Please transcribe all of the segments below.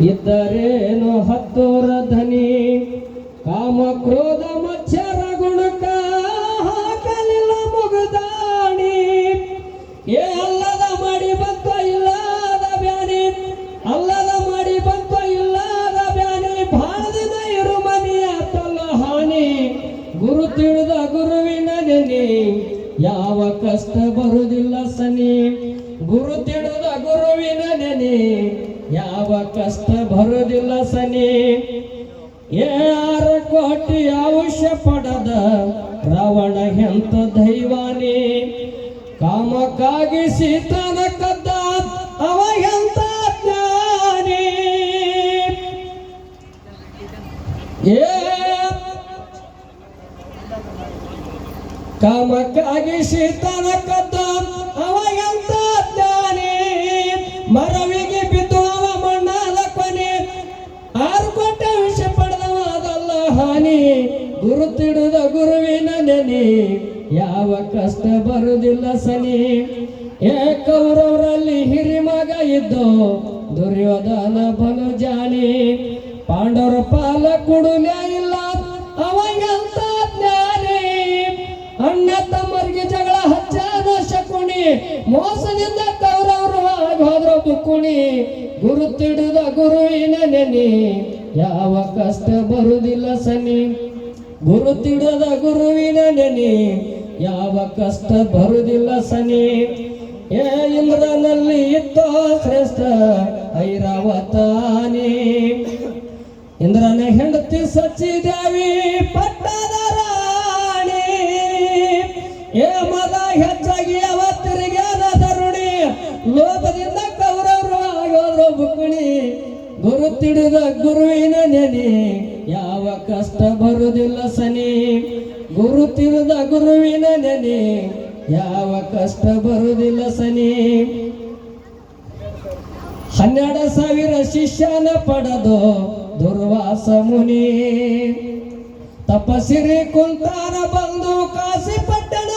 ಇದ್ದರೇನು ಹತ್ತೋರ ಧನಿ ಕಾಮ, ಕ್ರೋಧ, ಮಚ್ಚರ, ಗುಣಕ ಹಾಕಲಿಲ್ಲ ಮುಗುದಾಣಿ. ಏ, ಅಲ್ಲದ ಮಾಡಿ ಬಂತ, ಇಲ್ಲದ ಬ್ಯಾನಿ. ಅಲ್ಲದ ಮಾಡಿ ಬಂತ, ಇಲ್ಲದ ಬ್ಯಾನಿ. ಬಹಳ ದಿನ ಇರು ಮನೆಯ ತಲ್ಲ ಹಾನಿ. ಗುರು ತಿಳಿದ ಗುರುವಿನ ನೆನೆ. ಯಾವ ಕಷ್ಟ ಬರುವುದಿಲ್ಲ ಸನಿ. ಗುರು ತಿಳಿದ ಗುರುವಿನ ನೆನೆ. ಯಾವ ಕಷ್ಟ ಬರುವುದಿಲ್ಲ ಸನಿ. ಯಾರ ಕೋಟಿ ಅವಶ್ಯ ಪಡದ ರಾವಣ ಎಂತ ದೈವಾನಿ. ಕಾಮಕ್ಕಾಗಿ ಸೀತಾನ ಕಾಮಕ್ಕಾಗಿ ಶೀತನ ಕದ್ದ ಅವ ಎಂತ ಮರವಿಗೆ ಬಿದ್ದು ಅವ ಮಣ್ಣಾದ ಕೊನೆ. ಆರು ಕೋಟೆ ವಿಷ ಪಡೆದವ ಅದಲ್ಲ ಹಾನಿ, ಗುರುತಿಡುದ ಗುರುವಿನ ನೆನೆ. ಯಾವ ಕಷ್ಟ ಬರುವುದಿಲ್ಲ ಸನಿ. ಏ ಕೌರವರಲ್ಲಿ ಹಿರಿಮಗ ಇದ್ದು ದುರ್ಯೋಧನ ಬಲು ಜಾನಿ ಪಾಂಡವರ ಪಾಲ ಕುಡುಲ ಇಲ್ಲ ಜ್ಞಾನಿ ಅಣ್ಣ ತಮ್ಮರಿಗೆ ಜಗಳ ಹಚ್ಚಾದ ಶಕುಣಿ, ಮೋಸದಿಂದ ಕೌರವರು ಹೋದ್ರ ಗುರು ತಿಡಿದ ಗುರುವಿನ ನೆನಿ, ಯಾವ ಕಷ್ಟ ಬರುದಿಲ್ಲ ಸನಿ. ಗುರು ತಿಡದ ಗುರುವಿನ ನೆನಿ, ಯಾವ ಕಷ್ಟ ಬರುದಿಲ್ಲ ಸನಿ. ಏ ಇಂದ್ರನಲ್ಲಿ ಇತ್ತ ಶ್ರೇಷ್ಠ ಐರಾವತಾನಿ. ಇಂದ್ರನ ಹೆಂಡತಿ ಸಚ್ಚಿದೇವಿ ಮದ ಹೆಚ್ಚಾಗಿ ಅವತ್ತರಿಗೇನ ತರುಣಿ ಲೋಪದಿಂದ ಕೌರವರು ಆಗೋದ್ರು ಗುರು ತಿಳಿದ ಗುರುವಿನ ನೆನೆ. ಯಾವ ಕಷ್ಟ ಬರುವುದಿಲ್ಲ ಸನಿ. ಗುರು ತಿಳಿದ ಗುರುವಿನ ನೆನೆ. ಯಾವ ಕಷ್ಟ ಬರುವುದಿಲ್ಲ ಸನಿ. ಹನ್ನೆರಡು ಸಾವಿರ ಶಿಷ್ಯನ ಪಡೆದು ದುರ್ವಾಸ ಮುನಿ. ತಪಸಿರಿ ಕುಂತಾರ ಬಂದು ಕಾಸಿ ಪಟ್ಟಣ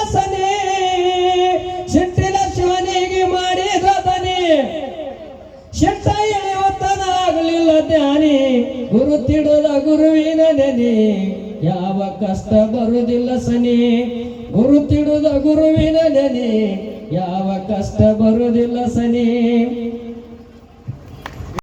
ಗುರು ತಿಡದ ಗುರುವಿನ ನೆನೆ, ಯಾವ ಕಷ್ಟ ಬರುವುದಿಲ್ಲ ಸನಿ. ಗುರು ತಿಡುದ ಗುರುವಿನ ನೆನೆ, ಯಾವ ಕಷ್ಟ ಬರುವುದಿಲ್ಲ ಸನಿ.